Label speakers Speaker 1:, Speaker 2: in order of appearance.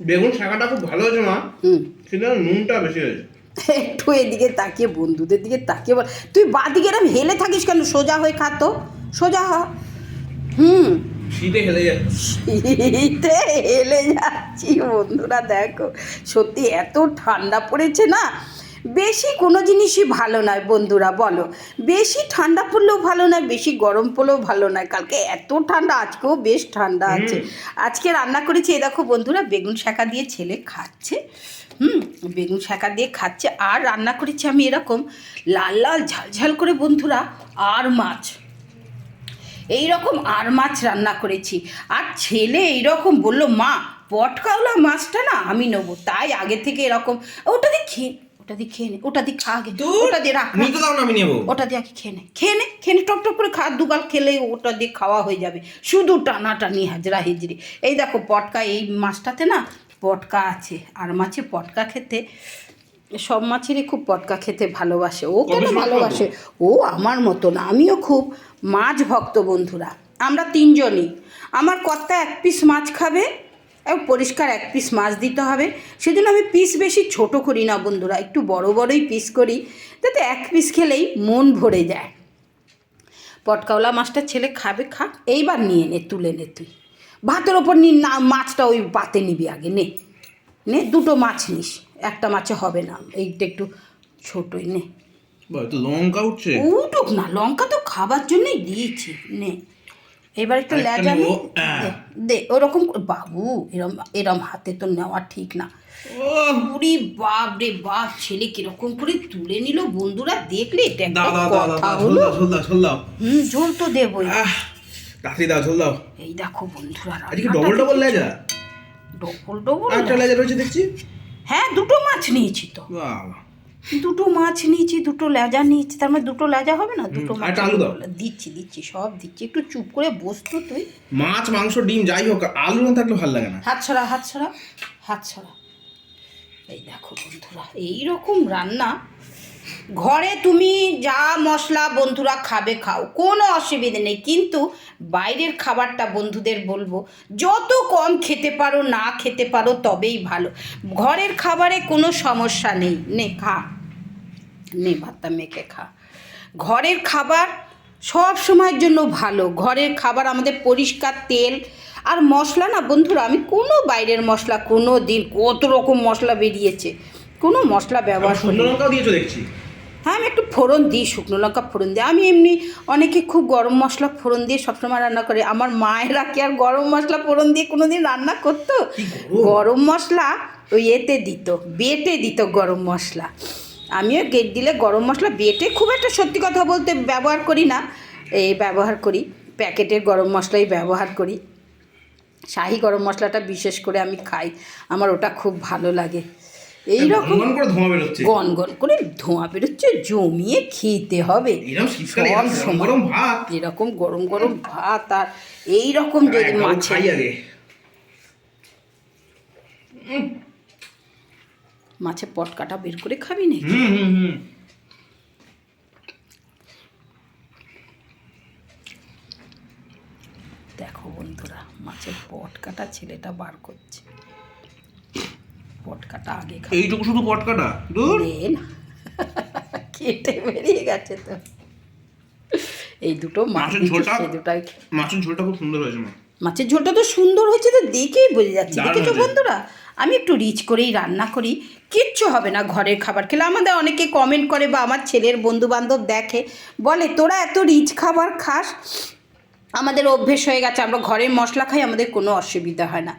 Speaker 1: বেগুন শাখাটা খুব ভালো হয়েছে মা। কিন্তু নুনটা বেশি হয়েছে।
Speaker 2: একটু এদিকে তাকিয়ে বন্ধুদের দিকে তাকিয়ে বল। তুই বাদিকে এরম হেলে থাকিস কেন? সোজা হয়ে খাতো সোজা হ। হুম।
Speaker 1: শীতে হেলে যাচ্ছে
Speaker 2: শীতে হেলে যাচ্ছি বন্ধুরা দেখো। সত্যি এত ঠান্ডা পড়েছে না? বেশি কোনো জিনিসই ভালো নয় বন্ধুরা বলো। বেশি ঠান্ডা পড়লেও ভালো নয় বেশি গরম পড়লেও ভালো নয়। কালকে এত ঠান্ডা আজকেও বেশ ঠান্ডা আছে। আজকে রান্না করেছি এই দেখো বন্ধুরা বেগুন শাঁকা দিয়ে ছেলে খাচ্ছে। হুম বেগুন শাঁকা দিয়ে খাচ্ছে। আর রান্না করেছি আমি এরকম লাল লাল ঝাল ঝাল করে বন্ধুরা আর মাছ। এই রকম আর মাছ রান্না করেছি। আর ছেলে এইরকম বলল মা পটকাওলা মাছটা না আমি নেব। তাই আগে থেকে এরকম ওটা দিয়ে খেয়ে ওটা দিয়ে খেয়ে নে ওটা দিয়ে খা আগে ওটা দিয়ে রাখ।
Speaker 1: নিতে দাও না আমি নেব।
Speaker 2: ওটা দিয়ে আগে খেয়ে নে খেয়ে নে খেয়ে নে টপ টপ করে খা দুগাল খেলে ওটা দিয়ে খাওয়া হয়ে যাবে। শুধু টানাটানি হাজরা হিজড়ি এই দেখো পটকা এই মাছটাতে না পটকা আছে আর মাছে পটকা খেতে সব মাছেরই খুব পটকা খেতে ভালোবাসে। ও কেন ভালোবাসে? ও আমার মতো না আমিও খুব মাছ ভক্ত বন্ধুরা। আমরা তিনজনই। আমার কর্তা এক পিস মাছ খাবে পরিষ্কার এক পিস মাছ দিতে হবে। সেজন্য আমি পিস বেশি ছোট করি না বন্ধুরা একটু বড় বড়ই পিস করি যাতে এক পিস খেলেই মন ভরে যায়। পটকাওলা মাছটা ছেলে খাবে খাক এইবার নিয়ে নে তুলে নে তুই। ভাতের ওপর নি না মাছটা ওই পাতে নিবি আগে নে। নে দুটো মাছ নিস একটা মাছে হবে না এইটা একটু ছোটোই নে।
Speaker 1: লঙ্কা উঠছে?
Speaker 2: উঠুক না লঙ্কা তো খাবার জন্যই দিয়েছি নে। এবার একটু লেজা। দে, ওরকম বাবু এরম এরম হাতে তো নেওয়া ঠিক না। ওরে বাপ রে বাপ ছেলে কীরকম করে তুলে নিল বন্ধুরা দেখলে হুম ঝোল তো দেবই।
Speaker 1: তাড়াতাড়ি দাও ঝোল দাও।
Speaker 2: এই দেখো বন্ধুরা
Speaker 1: আজকে ডবল ডবল লেজা?
Speaker 2: ডবল ডবল
Speaker 1: একটা লেজা রয়েছে দেখছি।
Speaker 2: হ্যাঁ দুটো মাছ নিয়েছি তো।
Speaker 1: বাবা।
Speaker 2: দুটো মাছ নিয়েছি দুটো লেজা নিয়েছি তার মানে দুটো লেজা হবে না? দুটো মাছ। দিচ্ছি দিচ্ছি সব দিচ্ছি। একটু চুপ করে বসতো তুই।
Speaker 1: মাছ মাংস ডিম যাই হোক আলু না থাকলে ভালো লাগে না।
Speaker 2: হাত ছড়া হাত ছড়া হাত ছড়া। এই দেখো বন্ধুরা এই রকম রান্না। ঘরে তুমি যা মশলা বন্ধুরা খাবে খাও। কোনো অসুবিধে নেই। কিন্তু বাইরের খাবারটা বন্ধুদের বলব যত কম খেতে পারো না খেতে পারো তবেই ভালো। ঘরের খাবারে কোনো সমস্যা নেই। নে খা। নে ভাতটা মেখে খা। ঘরের খাবার সব সময়ের জন্য ভালো। ঘরের খাবার আমাদের পরিষ্কার তেল আর মশলা না বন্ধুরা আমি কোনো বাইরের মশলা কোনো দিন কত রকম মশলা বেরিয়েছে কোনো মশলা ব্যবহার
Speaker 1: শুকনো। লঙ্কাও দিয়েছ দেখছি।
Speaker 2: হ্যাঁ আমি একটু ফোড়ন দিই শুকনো লঙ্কা ফোড়ন দিই। আমি এমনি অনেকে খুব গরম মশলা ফোড়ন দিয়ে সবসময় রান্না করে। আমার মায়েরা কি আর গরম মশলা ফোড়ন দিয়ে কোনো দিন রান্না করতো?
Speaker 1: গরম।
Speaker 2: গরম মশলা ওই এতে দিত বেটে দিত গরম মশলা। আমিও গেট দিলে গরম মশলা বেটে খুব একটা সত্যি কথা বলতে ব্যবহার করি না। এই ব্যবহার করি প্যাকেটের গরম মশলাই ব্যবহার করি। শাহি গরম মশলাটা বিশেষ করে আমি খাই আমার ওটা খুব ভালো লাগে। এই রকম গন গন করে ধোঁয়া বেরোচ্ছে। জমিয়ে খেতে হবে।
Speaker 1: এরকম
Speaker 2: সব
Speaker 1: গরম
Speaker 2: সময়।
Speaker 1: গরম ভাত।
Speaker 2: এরকম গরম গরম ভাত আর এই রকম যদি
Speaker 1: একদম
Speaker 2: মাছে
Speaker 1: খাই আগে
Speaker 2: মাছে পটকাটা বের করে খাবি না দেখো বন্ধুরা মাছের পটকাটা ছেলেটা বার করছে। পটকাটা আগে
Speaker 1: এইটুকু শুধু পটকাটা দূর।
Speaker 2: না কেটে বেরিয়ে গেছে তো। এই দুটো
Speaker 1: মাছের ঝোলটা?
Speaker 2: দুটাই
Speaker 1: মাছের ঝোলটা খুব সুন্দর হয়েছে
Speaker 2: মাছের ঝোলটা তো সুন্দর হয়েছে তো দেখেই বোঝা যাচ্ছে। দেখেছ বন্ধুরা? আমি একটু রিচ করেই রান্না করি। কিচ্ছু হবে না ঘরের খাবার। খেলে আমাদের অনেকে কমেন্ট করে বা আমার ছেলের বন্ধুবান্ধব দেখে। বলে, তোরা এত রিচ খাবার খাস? আমাদের অভ্যেস হয়ে গেছে, আমরা ঘরের মশলা খাই, আমাদের কোনো অসুবিধা হয় না।